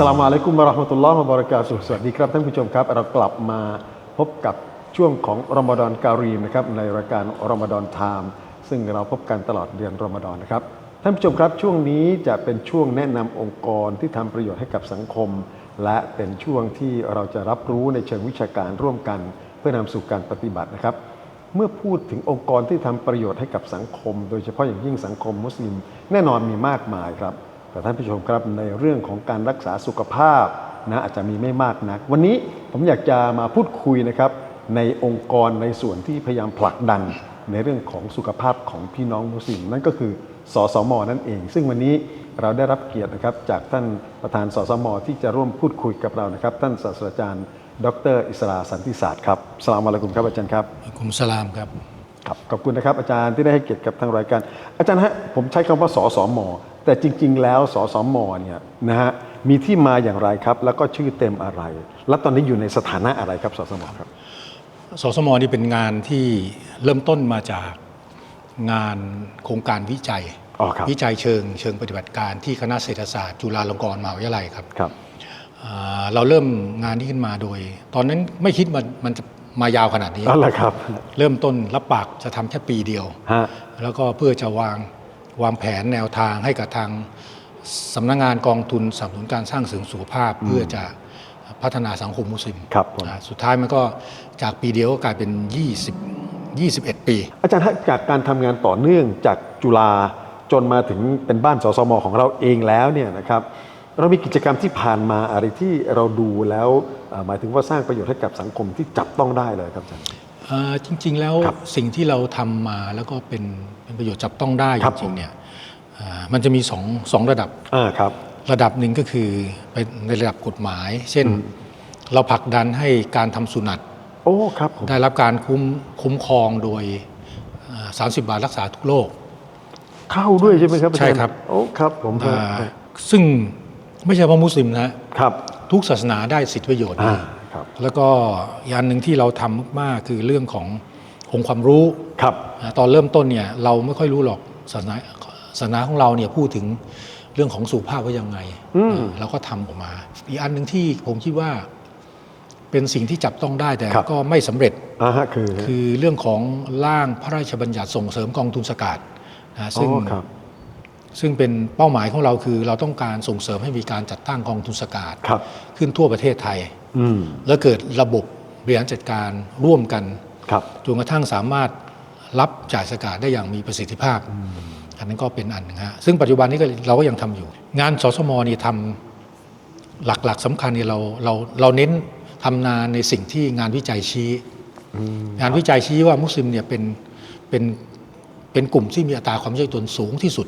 สลามุอะลัยกุมวะราะห์มะตุลลอฮ์วะบะเราะกาตุฮ์สวัสดีครับท่านผู้ชมครับ เรากลับมาพบกับช่วงของรอมฎอนการีมนะครับในรายการรอมฎอนไทม์ซึ่งเราพบกันตลอดเดือนรอมฎอนนะครับท่านผู้ชมครับช่วงนี้จะเป็นช่วงแนะนำองค์กรที่ทำประโยชน์ให้กับสังคม และเป็นช่วงที่เราจะรับรู้ในเชิงวิชาการร่วมกัน เพื่อนำสู่การปฏิบัตินะครับ เมื่อพูดถึงองค์กรที่ทำประโยชน์ให้กับสังคม โดยเฉพาะอย่างยิ่งสังคมมุสลิม แน่นอนมีมากมายครับ แต่ท่านผู้ชมครับในเรื่องของการรักษาสุขภาพนะอาจจะมีไม่มากนัก วันนี้ผมอยากจะมาพูดคุยนะครับในองค์กรในส่วนที่พยายามผลักดันในเรื่องของสุขภาพของพี่น้องมุสลิมนั่นก็คือสสมนั่นเอง ซึ่งวันนี้เราได้รับเกียรตินะครับจากท่านประธานสสมที่จะร่วมพูดคุยกับเรานะครับ ท่านศาสตราจารย์ ดร อิสราสันติศาสตร์ครับสลามอะลัยกุมครับอาจารย์ครับอัลกุมสลามครับครับขอบคุณนะครับอาจารย์ที่ได้ให้เกียรติกับทางรายการ อาจารย์ฮะผมใช้คำว่าสสม แต่จริง ๆ แล้วสสมเนี่ยนะฮะมีที่มาอย่างไรครับ แล้วก็ชื่อเต็มอะไร และตอนนี้อยู่ในสถานะอะไรครับสสมครับสสมนี่เป็นงานที่เริ่มต้นมาจากงานโครงการวิจัยอ๋อครับวิจัยเชิงเชิงปฏิบัติการที่คณะเศรษฐศาสตร์จุฬาลงกรณ์มหาวิทยาลัยครับครับอ่าเราเริ่มงานนี้ขึ้นมาโดย ตอนนั้นไม่คิดมันมันจะมายาวขนาดนี้นั่นแหละครับ เริ่มต้นรับปากจะทำแค่ปีเดียวฮะแล้วก็เพื่อจะวาง วางแผนแนวทางให้กับทางสำนักงานกองทุนสนับสนุนการสร้างเสริมสุขภาพเพื่อจะพัฒนาสังคมมุสลิมครับผมอ่าสุดท้ายมันก็จากปีเดียวก็กลายเป็น 20 21 ปี อาจารย์ฮะจากการทำงานต่อเนื่องจากจุฬาจนมาถึงเป็นบ้านสสมของเราเองแล้วเนี่ยนะครับเรามีกิจกรรมที่ผ่านมาอะไรที่เราดูแล้วเอ่อหมายถึงว่าสร้างประโยชน์ให้กับสังคมที่จับต้องได้เลยครับอาจารย์เอ่อ จริงๆแล้วครับสิ่งที่เราทำมาแล้วก็เป็นเป็นประโยชน์จับต้องได้ครับจริงๆเนี่ยอ่ามันจะมีสองสองระดับอ่าครับ ระดับหนึ่งก็คือเป็นในระดับกฎหมาย เช่น เราผลักดันให้การทำสุนัตโอ้ครับผมได้รับการคุ้มคุ้มครองโดยอ่า30 บาทรักษาทุกโรคเข้าด้วยใช่ไหมครับอาจาย์ใช่ครับโอ้ครับผมอ่าซึ่งไม่ใช่เพราะมุสลิมนะครับ ทุกศาสนาได้สิทธิประโยชน์อ่านี้ ครับแล้วก็อีกอันหนึ่งที่เราทำมากๆคือเรื่องขององค์ความรู้ครับนะตอนเริ่มต้นเนี่ยเราไม่ค่อยรู้หรอกศาสนาศาสนาของเราเนี่ยพูดถึงเรื่องของสุขภาพว่ายังไงอืมเออเราก็ทำออกมา อีกอันหนึ่งที่ผมคิดว่าเป็นสิ่งที่จับต้องได้แต่ครับก็ไม่สำเร็จอ่าฮะคือคือเรื่องของร่างพระราชบัญญัติส่งเสริมกองทุนสกาดนะซึ่งอ๋อครับซึ่งเป็นเป้าหมายของเราคือเราต้องการส่งเสริมให้มีการจัดตั้งกองทุนสกาดครับขึ้นทั่วประเทศไทยอืม แล้วเกิดระบบบริหารจัดการร่วมกันครับจนกระทั่งสามารถรับจ่ายสกาดได้อย่างมีประสิทธิภาพ อันนั้นก็เป็นอันหนึงฮะซึ่งปัจจุบันนี้ก็เราก็ยังทำอยู่ งานสสมนี่ทำหลักๆสำคัญเนี่ยเราเราเราเน้นทำงานในสิ่งที่งานวิจัยชี้ งานวิจัยชี้ว่ามุสลิมเนี่ยเป็นเป็นเป็นกลุ่มที่มีอัตราความยากจนสูงที่สุด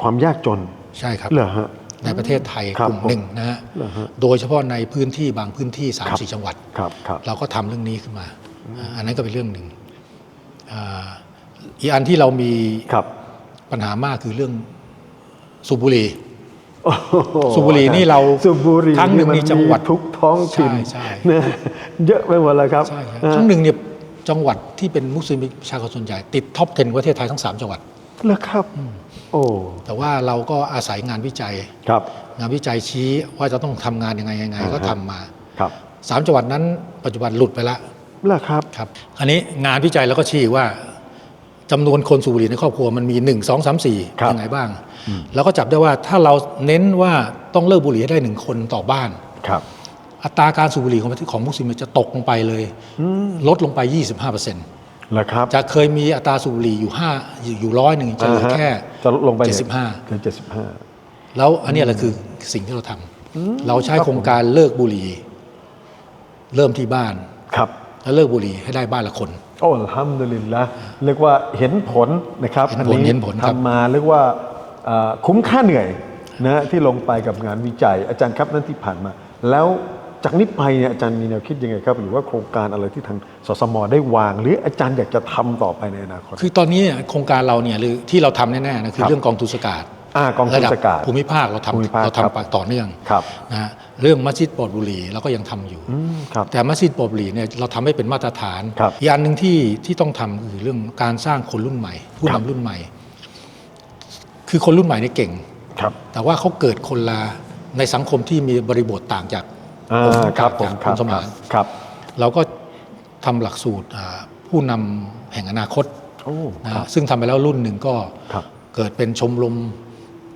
ความยากจนใช่ครับเหรอฮะ ในประเทศไทยครับกลุ่มหนึ่งนะฮะเหรอฮะโดยเฉพาะในพื้นที่บางพื้นที่3ามครับสี่จังหวัดครับครับเราก็ทำเรื่องนี้ขึ้นมาอ่าอันนั้นก็เป็นเรื่องหนึ่งอ่าอีกอันที่เรามีครับปัญหามากคือเรื่องสูบบุหรี่โอ้โหสูบบุหรี่นี่เราสูบบุหรี่ครั้งหนึ่งมัมีจังหวัดทุกท้องถิ่นใช่ใช่นะเยอะไปหมดเลยครับใช่ครับอ่าครั้งหนึ่งเนี่ยจังหวัดที่เป็นมุสลิมประชากรส่วนใหญ่ติดท็อป 10 ประเทศไทยทั้ง 3 จังหวัด เหรอครับ โอ้แต่ว่าเราก็อาศัยงานวิจัย ครับ งานวิจัยชี้ว่าจะต้องทำงานยังไงยังไง อ่าฮะ ก็ทำมาครับสามจังหวัดนั้น ปัจจุบันหลุดไปแล้วเหรอครับ ครับ อันนี้งานวิจัยเราก็ชี้ว่าจำนวนคนสูบบุหรี่ในครอบครัวมันมี 1 2 3 4ครับยังไงบ้างแล้วก็จับได้ว่าถ้าเราเน้นว่าต้องเลิกบุหรี่ให้ได้หนึ่งคนต่อบ้าน ครับอัตราการสูบบุหรี่ของประเทศของมุสลิมจะตกลงไปเลยลดลงไป 25%เหรอครับจะเคยมีอัตราสูบบุหรี่อยู่5อยู่อยู่ร้อยหนึ่งจะเหลืออ่าฮะแค่จะลดลงไป75เหลือเจ็ดสิบห้าแล้วอันเนี้ยแหละคือสิ่งที่เราทำเราใช้โครงการเลิกบุหรี่ เริ่มที่บ้านครับแล้วเลิกบุหรี่ให้ได้บ้านละคนโอ้อัลฮัมดุลิลละเรียกว่าเห็นผลนะครับเห็นผลอัเห็นผลครับทำมาเรียกว่าเอ่อคุ้มค่าเหนื่อยนะที่ลงไปกับงานวิจัยอาจารย์ครับนั่นที่ผ่านมา แล้ว จากนี้ไปเนี่ยอาจารย์มีแนวคิดยังไงครับ หรือว่าโครงการอะไรที่ทางสสมได้วาง หรืออาจารย์อยากจะทำต่อไปในอนาคต คือตอนนี้โครงการเราเนี่ยหรือที่เราทำแน่ๆนะคืคอรับเรื่องกองทุนสกาดอ่ากองทุนระดับสกาดภูมิภาคเราภูมิทำภาคเราครับทำต่อเนื่องครับนะฮะเรื่องมัสยิดปลอดบุหรี่เราก็ยังทำอยู่อืมครับแต่มัสยิดปลอดบุหรี่เนี่ยเราทำให้เป็นมาตรฐานครับอีกอันหนึ่งที่ที่ต้องทำคือเรื่องการสร้างคนรุ่นใหม่ ผู้ครันำบรุ่นใหม่ คือคนรุ่นใหม่เนี่ยเก่งครับแต่ว่าเขาเกิดคนละในสังคมที่มีบริบทต่างจาก อ่าผมครับผจามกครัคุบณสมานครับ เราก็ทำหลักสูตรอ่าผู้นำแห่งอนาคตโอ้นะครับซึ่งทำไปแล้วรุ่นหนึ่งก็ครับเกิดเป็นชมรม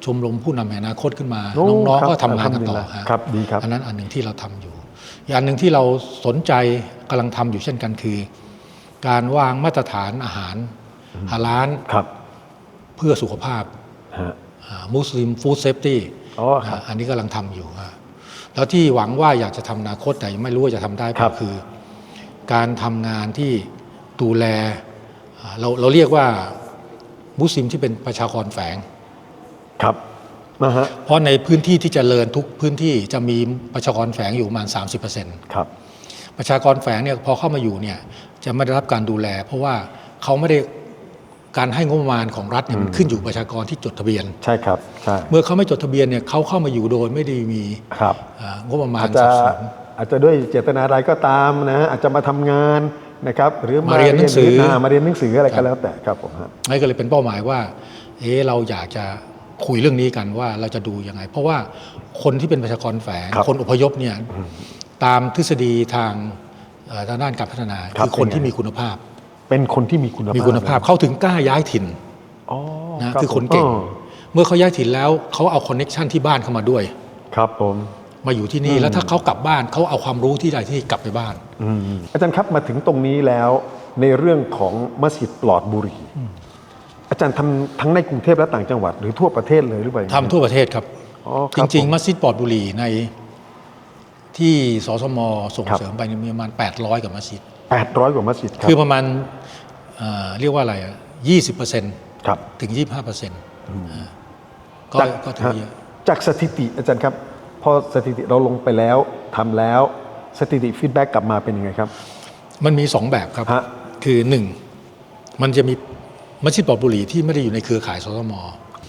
ชมรมผู้นำแห่งอนาคตขึ้นมาโอ้น้องครับๆก็ทำงานกันต่ออัลฮัมดุลิลลาห์ฮะครับดีครับอันนั้นอันหนึ่งที่เราทำอยู่อีกอันหนึ่งที่เราสนใจกำลังทำอยู่เช่นกันคือ การวางมาตรฐานอาหารฮาลาลครับเพื่อสุขภาพฮะมุสลิมฟู้ดเซฟตี้อ๋อครับอันนี้กำลังทำอยู่ฮะ แล้วที่หวังว่าอยากจะทำอนาคตแต่ยังไม่รู้ว่าจะทำได้ครัก็บคือ การทำงานที่ดูแลอ่าเราเราเรียกว่ามุสลิมที่เป็นประชากรแฝงครับนะฮะเพราะในพื้นที่ที่จเจริญทุกพื้นที่จะมีประชากรแฝงอยู่ประมาณ 30%ครับประชากรแฝงเนี่ยพอเข้ามาอยู่เนี่ยจะไม่ได้รับการดูแล เพราะว่าเขาไม่ได้ การให้งบประมาณของรัฐเนี่ยมันขึ้นอยู่ประชากรที่จดทะเบียน ใช่ครับใช่เมื่อเขาไม่จดทะเบียนเนี่ยเขาเข้ามาอยู่โดยไม่ได้มีครับอ่างบประมาณอาจจะสนับสนุนอาจจะด้วยเจตนาใดก็ตามนะฮะอาจจะมาทำงานนะครับหรือมาเรียนหนังสือามาเรียนหนังสืออะไรก็แล้วแต่ครับผมฮะนั่นก็เลยเป็นเป้าหมายว่าเอ๊ะเราอยากจะคุยเรื่องนี้กันว่าเราจะดูยังไง เพราะว่าคนที่เป็นประชากรแฝงครับคนอพยพเนี่ยตามทฤษฎีทางเอ่อทางด้านการพัฒนาครับคือคนเป็นไงที่มีคุณภาพ เป็นคนที่มีคุณภาพมีคุณภาพเขาถึงกล้าย้ายถิ่นอ๋อนะครับคือคนเก่งผมเมื่อเขาย้ายถิ่นแล้วเขาเอาคอนเน็ชันที่บ้านเข้ามาด้วย ครับผมมาอยู่ที่นี่แล้วถ้าเขากลับบ้านเขาเอาความรู้ที่ใดที่กลับไปบ้านอืมอาจารย์ครับมาถึงตรงนี้แล้วในเรื่องของมัสยิดปลอดบุหรี่อาจารย์ทำทั้งในกรุงเทพและต่างจังหวัดหรือทั่วประเทศเลยหรือเปล่าทำทั่วประเทศครับอ๋อคจบริงผมๆมัสยิดปลอดบุหรี่ในที่สสมส่งครับเสริมไปเนี่ยมีประมาณ 800กว่ามัสยิด แปดร้อยกว่ามัสยิดครับ คือประมาณเอ่อเรียกว่าอะไรยี่สิบเปอร์เซ็นต์ครับ ถึงยี่ห้าเปอร์เซ็นต์ก็จากก็ถือว่าเยอะ จากสถิติอาจารย์ครับ พอสถิติเราลงไปแล้วทำแล้วสถิติฟีดแบ็กกลับมาเป็นยังไงครับ มันมีสองแบบครับ ฮะ คือหนึ่งมันจะมีมัสยิดปลอดบุหรี่ที่ไม่ได้อยู่ในเครือข่ายสสม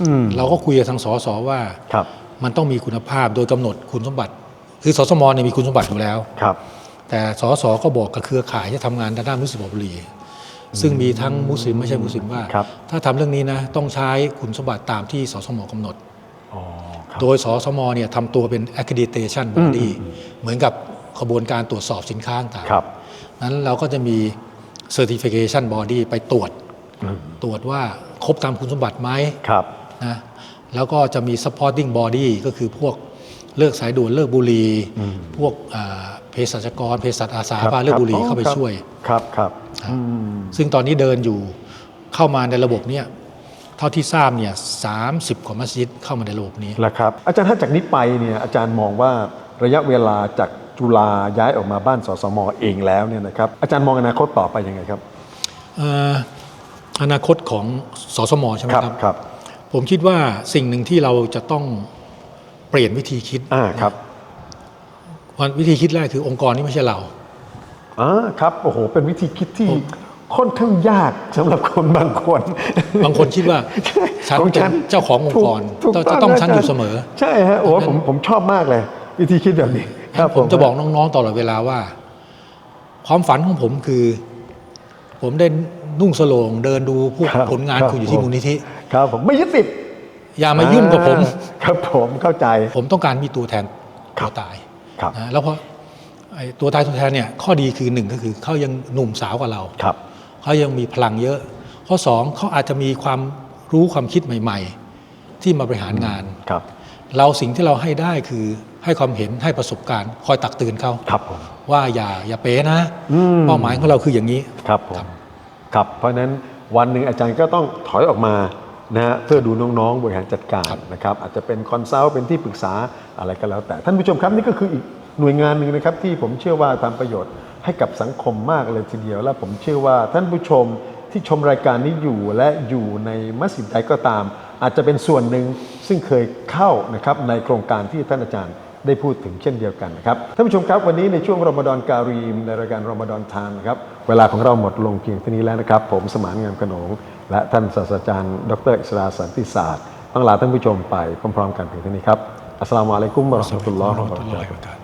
อืมเราก็คุยกับทางสสว่า ครับมันต้องมีคุณภาพโดยกำหนดคุณสมบัติ คือสสมเนี่ยมีคุณสมบัติอยู่แล้ว ครับ แต่สสก็บอกกับเครือข่ายที่ทำงานด้านด้านมุสลิมปลอดบุหรี่ซึ่งมีทั้งมุสลิมไม่ใช่มุสลิมว่าครับถ้าทำเรื่องนี้นะต้องใช้คุณสมบัติตามที่สสมกำหนดอ๋อครับโดยสสมเนี่ยทำตัวเป็น accreditation body เหมือนกับขบวนการตรวจสอบสินค้าต่างๆครับนั้นเราก็จะมี certification body ไปตรวจ ตรวจว่าครบตามคุณสมบัติไหมครับนะแล้วก็จะมี supporting body ก็คือพวกเลิกสายด่วนเลิกบุหรี่พวกอ่า เภสัชกรเภสัชอาสาครับพาเลิกบุหรี่ครับเข้าไปครับช่วยครับครับครับอืมซึ่งตอนนี้เดินอยู่เข้ามาในระบบเนี่ยเท่าที่ทราบเนี่ยสามสิบกว่ามัสยิดเข้ามาในระบบนี้แล้วครับ อาจารย์ถ้าจากนี้ไปเนี่ยอาจารย์มองว่าระยะเวลาจากจุฬาย้ายออกมาบ้านสสมเองแล้วเนี่ยนะครับอาจารย์มองอนาคตต่อไปยังไงครับเอ่ออนาคตของสสมใช่ไหมครับครับ ผมคิดว่าสิ่งหนึ่งที่เราจะต้องเปลี่ยนวิธีคิดอ่าครับ วันวิธีคิดแรกคือองค์กรนี้ไม่ใช่เราอ่าครับโอ้โหเป็นวิธีคิดที่ค่อนข้างยากสำหรับคนบางคน บางคนคิดว่าฉันของเป็นเจ้าขององค์กรถูกต้องถูจะต้องนะฉันอยู่เสมอ ใช่ฮะโอ้โหผมผมชอบมากเลย วิธีคิดแบบนี้ครับผมจะบอกน้องๆตลอดเวลาว่า ความฝันของผมคือ ผมได้นุ่งสโลงเดินดูพวกครับผลงานครับคุณอยู่ที่ผมมูลนิธิ ครับผมไม่ยึดติดอย่ามายุ่งกับผมอ่าครับผมเข้าใจ ผมต้องการมีตัวแทนครัตับวตาย ครับนะแล้วพอไอ้ตัวตายตัวแทนเนี่ยข้อดีคือหนึ่งก็คือเขายังหนุ่มสาวกว่าเราครับเขายังมีพลังเยอะ ข้อสองเขาอาจจะมีความรู้ความคิดใหม่ ๆ ที่มาบริหารงาน ครับ เราสิ่งที่เราให้ได้คือให้ความเห็นให้ประสบการณ์ คอยตักเตือนเขาครับผม ว่าอย่าอย่าเป๊นะอืม เป้าหมายของเราคืออย่างนี้ ครับผมครับเพราะฉะนั้นวันหนึ่งอาจารย์ก็ต้องถอยออกมา นะฮะเพื่อดูน้องๆบริหารจัดการครับนะครับอาจจะเป็นคอนซัลท์เป็นที่ปรึกษาอะไรก็แล้ว แต่ท่านผู้ชมครับนี่ก็คืออีกหน่วยงานหนึ่งนะครับที่ผมเชื่อว่าทำประโยชน์ให้กับสังคมมากเลยทีเดียว และผมเชื่อว่าท่านผู้ชมที่ชมรายการนี้อยู่และอยู่ในมัสยิดใดก็ตาม อาจจะเป็นส่วนหนึ่งซึ่งเคยเข้านะครับในโครงการที่ท่านอาจารย์ได้พูดถึงเช่นเดียวกันนะครับท่านผู้ชมครับวันนี้ในช่วงรอมฎอนการีมในรายการรอมฎอนทานนะครับเวลาของเราหมดลงเพียงเท่านี้แล้วนะครับ ผมสมานงามขนง และท่านศาสตราจารย์ ดรอิสราสันติศาสตร์ต้องลาท่านผู้ชมไปพร้อมๆกันเพียงเท่านี้ครับอัสสลามุอะลัยกุมวะเราะห์มะตุลลอฮ์วะบะเราะกาตุฮ์